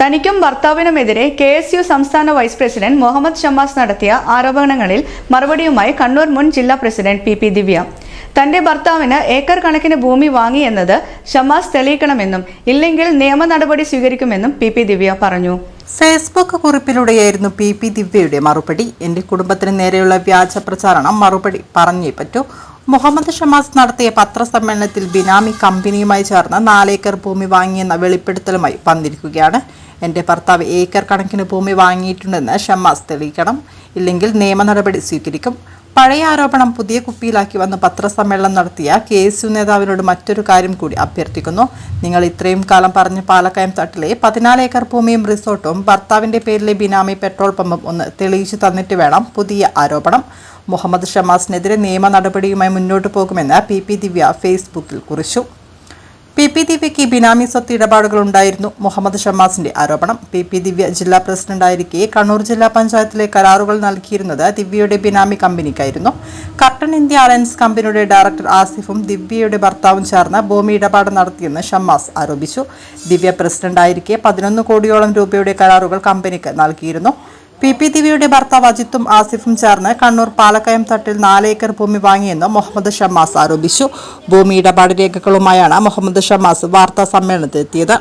തനിക്കും ഭർത്താവിനുമെതിരെ K S U സംസ്ഥാന വൈസ് പ്രസിഡന്റ് മുഹമ്മദ് ഷമാസ് നടത്തിയ ആരോപണങ്ങളിൽ മറുപടിയുമായി കണ്ണൂർ മുൻ ജില്ലാ പ്രസിഡന്റ് പി പി ദിവ്യ. തന്റെ ഭർത്താവിന് ഏക്കർ കണക്കിന് ഭൂമി വാങ്ങിയെന്നത് ഷമാസ് തെളിയിക്കണമെന്നും ഇല്ലെങ്കിൽ നിയമ നടപടി സ്വീകരിക്കുമെന്നും പി പി ദിവ്യ പറഞ്ഞു. ഫേസ്ബുക്ക് കുറിപ്പിലൂടെയായിരുന്നു പി പി ദിവ്യയുടെ മറുപടി. എന്റെ കുടുംബത്തിന് നേരെയുള്ള വ്യാജ പ്രചാരണം മറുപടി പറഞ്ഞേ പറ്റൂ. മുഹമ്മദ് ഷമാസ് നടത്തിയ പത്രസമ്മേളനത്തിൽ ബിനാമി കമ്പനിയുമായി ചേർന്ന് നാലേക്കർ ഭൂമി വാങ്ങിയെന്ന വെളിപ്പെടുത്തലുമായി വന്നിരിക്കുകയാണ്. എന്റെ ഭർത്താവ് ഏക്കർ കണക്കിന് ഭൂമി വാങ്ങിയിട്ടുണ്ടെന്ന് ഷമ്മാസ് തെളിയിക്കണം. ഇല്ലെങ്കിൽ നിയമ നടപടി സ്വീകരിക്കും. പഴയ ആരോപണം പുതിയ കുപ്പിയിലാക്കി വന്ന് പത്രസമ്മേളനം നടത്തിയ കെ എസ് യു നേതാവിനോട് മറ്റൊരു കാര്യം കൂടി അഭ്യർത്ഥിക്കുന്നു. നിങ്ങൾ ഇത്രയും കാലം പറഞ്ഞ പാലക്കയം തട്ടിലെ പതിനാല് ഏക്കർ ഭൂമിയും റിസോർട്ടും ഭർത്താവിന്റെ പേരിലെ ബിനാമി പെട്രോൾ പമ്പും ഒന്ന് തെളിയിച്ചു തന്നിട്ട് വേണം പുതിയ ആരോപണം. മുഹമ്മദ് ഷമാസിനെതിരെ നിയമ നടപടിയുമായി മുന്നോട്ട് പോകുമെന്ന് പി പി ദിവ്യ ഫേസ്ബുക്കിൽ കുറിച്ചു. പി പി ദിവ്യയ്ക്ക് ബിനാമി സ്വത്ത് ഇടപാടുകൾ ഉണ്ടായിരുന്നു. മുഹമ്മദ് ഷമാസിന്റെ ആരോപണം. പി പി ദിവ്യ ജില്ലാ പ്രസിഡന്റായിരിക്കെ കണ്ണൂർ ജില്ലാ പഞ്ചായത്തിലെ കരാറുകൾ നൽകിയിരുന്നത് ദിവ്യയുടെ ബിനാമി കമ്പനിക്കായിരുന്നു. കർട്ടൺ ഇന്ത്യ അലയൻസ് കമ്പനിയുടെ ഡയറക്ടർ ആസിഫും ദിവ്യയുടെ ഭർത്താവും ചേർന്ന് ഭൂമി ഇടപാട് നടത്തിയെന്ന് ഷമാസ് ആരോപിച്ചു. ദിവ്യ പ്രസിഡന്റായിരിക്കെ പതിനൊന്ന് കോടിയോളം രൂപയുടെ കരാറുകൾ കമ്പനിക്ക് നൽകിയിരുന്നു. പി പി ദിവ്യയുടെ ഭർത്താവ് അജിത്തും ആസിഫും ചേർന്ന് കണ്ണൂർ പാലക്കയം തട്ടിൽ നാല് ഏക്കർ ഭൂമി വാങ്ങിയെന്ന് മുഹമ്മദ് ഷമാസ് ആരോപിച്ചു. ഭൂമി ഇടപാട് രേഖകളുമായാണ് മുഹമ്മദ് ഷമാസ് വാർത്താ സമ്മേളനത്തിലെത്തിയത്.